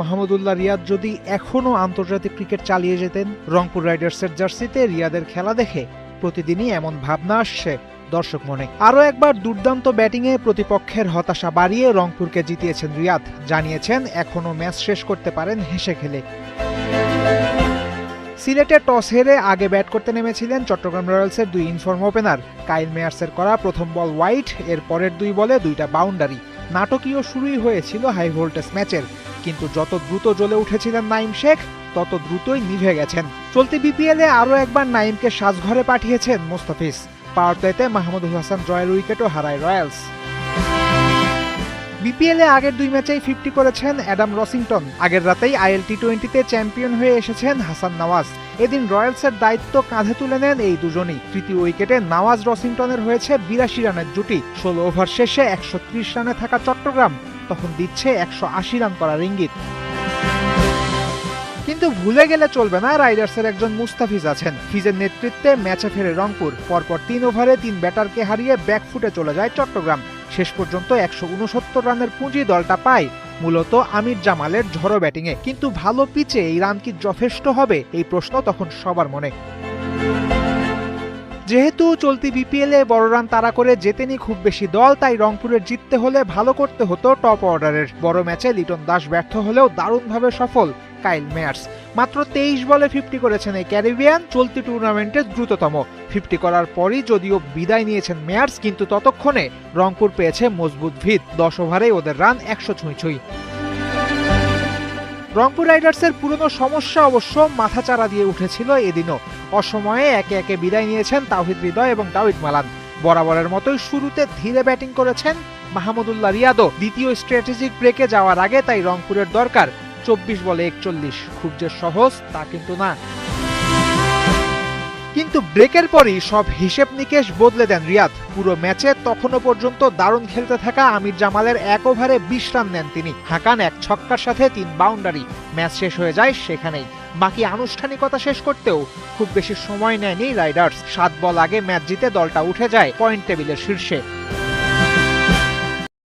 মাহমুদুল্লাহ রিয়াদ যদি এখনও আন্তর্জাতিক ক্রিকেট চালিয়ে যেতেন, রংপুর রাইডার্সের জার্সিতে রিয়াদের খেলা দেখে প্রতিদিনই এমন ভাবনা আসছে দর্শক মনে। আরও একবার দুর্দান্ত ব্যাটিংয়ে প্রতিপক্ষের হতাশা বাড়িয়ে রংপুরকে জিতিয়েছেন রিয়াদ। জানিয়েছেন, এখনও ম্যাচ শেষ করতে পারেন হেসে খেলে। সিলেটে টস হেরে আগে ব্যাট করতে নেমেছিলেন চট্টগ্রাম রয়্যালসের দুই ইনফর্ম ওপেনার। কাইল মেয়ার্সের করা প্রথম বল হোয়াইট এর পরের দুই বলে দুইটা বাউন্ডারি। নাটকীয় শুরুই হয়েছিল হাই ভোল্টেজ ম্যাচের। কিন্তু যত দ্রুত জ্বলে উঠেছিলেন নাইম শেখ, তত দ্রুতই নিভে গেছেন। চলতি বিপিএলে আরও একবার নাইমকে সাজঘরে পাঠিয়েছেন মোস্তাফিজ। পাওয়ার প্লেতে মাহমুদুল হাসান জয়ের উইকেটও হারায় রয়্যালস। বিপিএলে আগের দুই ম্যাচেই ফিফটি করেছেন অ্যাডাম রসিংটন। আগের রাতেই আইএল টি টোয়েন্টিতে চ্যাম্পিয়ন হয়ে এসেছেন হাসান নওয়াজ। এদিন রয়্যালসের দায়িত্ব কাঁধে তুলে নেন এই দুজনই। তৃতীয় উইকেটে নওয়াজ রসিংটনের হয়েছে বিরাশি রানের জুটি। ষোলো ওভার শেষে একশো ত্রিশ রানে থাকা চট্টগ্রাম তখন দিচ্ছে একশো আশি রান করার ইঙ্গিত কিন্তু ভুলে গেলে চলবে না, রাইডার্সের একজন মুস্তাফিজ আছেন। ফিজের নেতৃত্বে ম্যাচে ফেরে রংপুর। পরপর তিন ওভারে তিন ব্যাটারকে হারিয়ে ব্যাকফুটে চলে যায় চট্টগ্রাম। শেষ পর্যন্ত একশো উনসত্তর রানের পুঁজি দলটা পায় মূলত আমির জামালের ঝড়ো ব্যাটিংয়ে। কিন্তু ভালো পিচে এই রান কি যথেষ্ট হবে, এই প্রশ্ন তখন সবার মনে। যেহেতু চলতি বিপিএলে বড় রান তাড়া করে জেতেনি খুব বেশি দল, তাই রংপুরের জিততে হলে ভালো করতে হতো টপ অর্ডারের। বড় ম্যাচে লিটন দাস ব্যর্থ হলেও দারুণভাবে সফল কাইল মেয়ার্স। মাত্র তেইশ বলে ফিফটি করেছেন এই ক্যারিবিয়ান, চলতি টুর্নামেন্টের দ্রুততম। ফিফটি করার পরই যদিও বিদায় নিয়েছেন মেয়ার্স, কিন্তু ততক্ষণে রংপুর পেয়েছে মজবুত ভিত। দশ ওভারেই ওদের রান একশো ছুঁই ছুঁই। রংপুর রাইডার্সের পুরনো সমস্যা অবশ্য মাথাচাড়া দিয়ে উঠেছিল এদিনও। অসময়ে একে একে বিদায় নিয়েছেন তাওহিদ হৃদয় এবং দাউদ মালান। বরাবরের মতোই শুরুতে ধীরে ব্যাটিং করেছেন মাহমুদুল্লাহ রিয়াদও। দ্বিতীয় স্ট্র্যাটেজিক ব্রেকে যাওয়ার আগে তাই রংপুরের দরকার চব্বিশ বলে একচল্লিশ। খুব যে সহজ তা কিন্তু না। কিন্তু ব্রেকের পরই সব হিসেব নিকেশ বদলে দেন রিয়াদ। পুরো ম্যাচে তখনও পর্যন্ত দারুণ খেলতে থাকা আমির জামালের এক ওভারে বিশ রান নেন তিনি। হাঁকান এক ছক্কার সাথে তিন বাউন্ডারি। ম্যাচ শেষ হয়ে যায় সেখানেই। বাকি আনুষ্ঠানিকতা শেষ করতেও খুব বেশি সময় নেয়নি রাইডার্স। সাত বল আগে ম্যাচ জিতে দলটা উঠে যায় পয়েন্ট টেবিলের শীর্ষে।